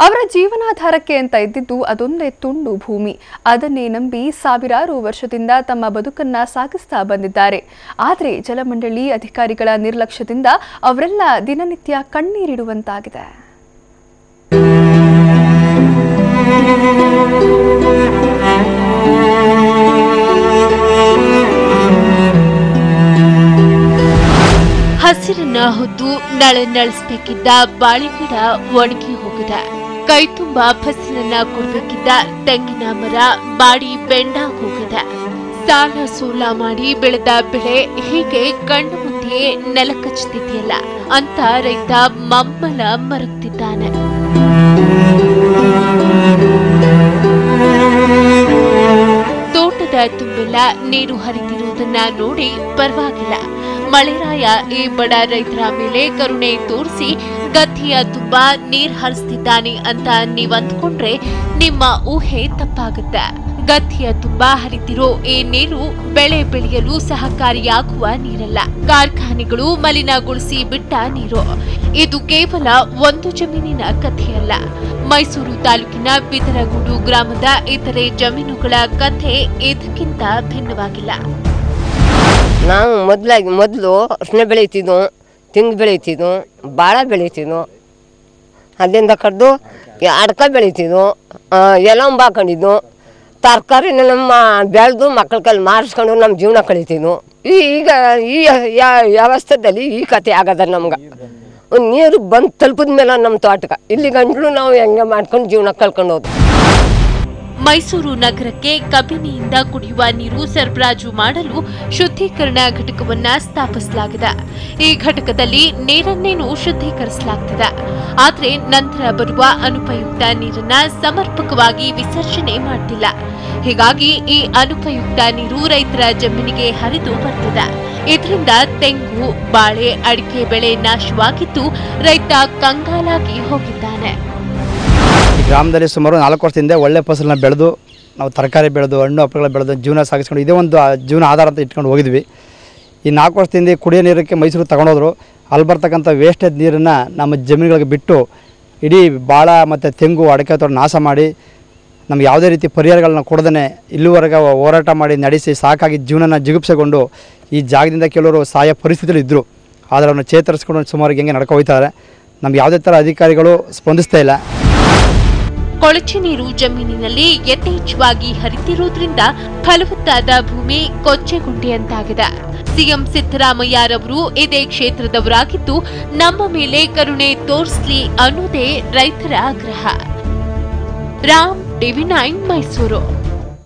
ಅವರ ಜೀವನಾಧಾರಕ್ಕೆ ಅಂತ ಇದ್ದಿದ್ದು ಅದೊಂದೇ ತುಂಡು ಭೂಮಿ. ಅದನ್ನೇ ನಂಬಿ ಸಾವಿರಾರು ವರ್ಷದಿಂದ ತಮ್ಮ ಬದುಕನ್ನ ಸಾಗಿಸ್ತಾ ಬಂದಿದ್ದಾರೆ. ಆದರೆ ಜಲಮಂಡಳಿ ಅಧಿಕಾರಿಗಳ ನಿರ್ಲಕ್ಷ್ಯದಿಂದ ಅವರೆಲ್ಲ ದಿನನಿತ್ಯ ಕಣ್ಣೀರಿಡುವಂತಾಗಿದೆ. ಹಸಿರನ್ನ ಹೊತ್ತು ಬಾಳೆ ಬಾಳೆಗಿಡ ಒಣಗಿ ಹೋಗಿದೆ. ಕೈ ತುಂಬಾ ಫಸಲನ್ನ ಕೊಡಬೇಕಿದ್ದ ತೆಂಗಿನ ಮರ, ಬಾಡಿ ಬೆಂಡ ಹೋಗಿದೆ. ಸಾಲ ಸೂಲ ಮಾಡಿ ಬೆಳೆದ ಬೆಳೆ ಹೀಗೆ ಕಣ್ಣು ಮುಂದೆಯೇ ನೆಲ ಕಚ್ಚುತ್ತಿದೆಯಲ್ಲ, ಅಂತ ರೈತ ಮಮ್ಮಲ ಮರಗ್ತಿದ್ದಾನೆ ತೋಟದ ತುಂಬೆಲ್ಲ, ನೀರು ಹರಿದಿರುವುದನ್ನ ನೋಡಿ ಪರವಾಗಿಲ್ಲ. ಮಳೆರಾಯ ಈ ಬಡ ರೈತರ ಮೇಲೆ ಕರುಣೆ ತೋರಿಸಿ ಗದ್ದೆಯ ತುಂಬ ನೀರ್ ಹರಿಸ್ತಿದ್ದಾನೆ ಅಂತ ನೀವ್ ನಿಮ್ಮ ಊಹೆ ತಪ್ಪಾಗುತ್ತೆ. ಗದ್ದೆಯ ತುಂಬಾ ಹರಿತಿರೋ ಈ ನೀರು ಬೆಳೆ ಬೆಳೆಯಲು ಸಹಕಾರಿಯಾಗುವ ನೀರಲ್ಲ. ಕಾರ್ಖಾನೆಗಳು ಮಲಿನಗೊಳಿಸಿ ಬಿಟ್ಟ ನೀರು. ಇದು ಕೇವಲ ಒಂದು ಜಮೀನಿನ ಕಥೆಯಲ್ಲ ಮೈಸೂರು ತಾಲೂಕಿನ ಬಿದರಗೂಡು ಗ್ರಾಮದ ಇತರೆ ಜಮೀನುಗಳ ಕಥೆ ಇದಕ್ಕಿಂತ ಭಿನ್ನವಾಗಿಲ್ಲ. ನಾವು ಮೊದಲಾಗಿ, ಮೊದಲು ಅರ್ಶಿನ ಬೆಳೀತಿದ್ವು ತೆಂಗು ಬೆಳೀತಿದ್ವು ಭಾಳ ಬೆಳೀತಿದ್ವು ಅದರಿಂದ ಕಡ್ದು ಅಡ್ಕ ಬೆಳೀತಿದ್ವು ಎಲಂಬ ಹಾಕೊಂಡಿದ್ವು ತರಕಾರಿನ ನಮ್ಮ ಬೆಳೆದು ಮಕ್ಕಳ ಕೈಲಿ ಮಾರಿಸ್ಕೊಂಡು ನಮ್ಮ ಜೀವನ ಕಳೀತಿದ್ವು. ಈಗ ಈ ವ್ಯವಸ್ಥೆದಲ್ಲಿ ಈ ಕತೆ ಆಗದ ನಮ್ಗೆ. ನೀರು ಬಂದು ತಲುಪಿದ ಮೇಲೆ ನಮ್ಮ ತೋಟಕ್ಕೆ ಇಲ್ಲಿ ಗಂಟಲು ನಾವು ಹೆಂಗೆ ಮಾಡ್ಕೊಂಡು ಜೀವನ ಕಳ್ಕೊಂಡು ಹೋದ್ವಿ. ಮೈಸೂರು ನಗರಕ್ಕೆ ಕಬಿನಿಯಿಂದ ಕುಡಿಯುವ ನೀರು ಸರಬರಾಜು ಮಾಡಲು ಶುದ್ಧೀಕರಣ ಘಟಕವನ್ನ ಸ್ಥಾಪಿಸಲಾಗಿದೆ. ಈ ಘಟಕದಲ್ಲಿ ನೀರನ್ನೇನು ಶುದ್ಧೀಕರಿಸಲಾಗುತ್ತದೆ ಆದರೆ ನಂತರ ಬರುವ ಅನುಪಯುಕ್ತ ನೀರನ್ನ ಸಮರ್ಪಕವಾಗಿ ವಿಸರ್ಜನೆ ಮಾಡುತ್ತಿಲ್ಲ ಹೀಗಾಗಿ ಈ ಅನುಪಯುಕ್ತ ನೀರು ರೈತರ ಜಮೀನಿಗೆ ಹರಿದು ಬರ್ತದೆ. ಇದರಿಂದ ತೆಂಗು, ಬಾಳೆ, ಅಡಿಕೆ ಬೆಳೆ ನಾಶವಾಗಿದ್ದು ರೈತ ಕಂಗಾಲಾಗಿ ಹೋಗಿದ್ದಾನೆ. ಗ್ರಾಮದಲ್ಲಿ ಸುಮಾರು ನಾಲ್ಕು ವರ್ಷದಿಂದ ಒಳ್ಳೆ ಫಸಲನ್ನ ಬೆಳೆದು, ನಾವು ತರಕಾರಿ ಬೆಳೆದು, ಹಣ್ಣು ಹಪ್ಪಳ ಬೆಳೆದು ಜೀವನ ಸಾಗಿಸ್ಕೊಂಡು ಇದೇ ಒಂದು ಜೀವನ ಆಧಾರ ಅಂತ ಇಟ್ಕೊಂಡು ಹೋಗಿದ್ವಿ. ಈ ನಾಲ್ಕು ವರ್ಷದಿಂದ ಹಿಂದೆ ಕುಡಿಯೋ ನೀರಕ್ಕೆ ಮೈಸೂರು ತಗೊಂಡೋದ್ರು. ಅಲ್ಲಿ ಬರ್ತಕ್ಕಂಥ ವೇಸ್ಟೇಜ್ ನೀರನ್ನು ನಮ್ಮ ಜಮೀನುಗಳಿಗೆ ಬಿಟ್ಟು ಇಡೀ ಬಾಳ ಮತ್ತು ತೆಂಗು, ಅಡಕೆ ತೋಟ ನಾಶ ಮಾಡಿ, ನಮ್ಗೆ ಯಾವುದೇ ರೀತಿ ಪರಿಹಾರಗಳನ್ನ ಕೊಡದೇ ಇಲ್ಲಿವರೆಗೆ ಹೋರಾಟ ಮಾಡಿ ನಡೆಸಿ ಸಾಕಾಗಿ ಜೀವನನ ಜಿಗುಪ್ಸೆಗೊಂಡು ಈ ಜಾಗದಿಂದ ಕೆಲವರು ಸಹಾಯ ಪರಿಸ್ಥಿತಿಯಲ್ಲಿ ಇದ್ದರು ಆದರೆ ಅವ್ರನ್ನ ಚೇತರಿಸ್ಕೊಂಡು ಸುಮಾರು ಹೆಂಗೆ ನಡ್ಕೋಯ್ತಾರೆ ನಮ್ಗೆ ಯಾವುದೇ ಥರ ಅಧಿಕಾರಿಗಳು ಸ್ಪಂದಿಸ್ತಾ ಇಲ್ಲ. ಕೊಳಚೆ ನೀರು ಜಮೀನಿನಲ್ಲಿ ಯಥೇಚ್ಛವಾಗಿ ಹರಿತಿರುವುದರಿಂದ ಫಲವತ್ತಾದ ಭೂಮಿ ಕೊಚ್ಚೆಗುಂಡಿಯಂತಾಗಿದೆ ಸಿಎಂ ಸಿದ್ದರಾಮಯ್ಯರವರು ಇದೇ ಕ್ಷೇತ್ರದವರಾಗಿದ್ದು, ನಮ್ಮ ಮೇಲೆ ಕರುಣೆ ತೋರಿಸಲಿ ಅನ್ನೋದೇ ರೈತರ ಆಗ್ರಹ. Ram TV nine Mysuru.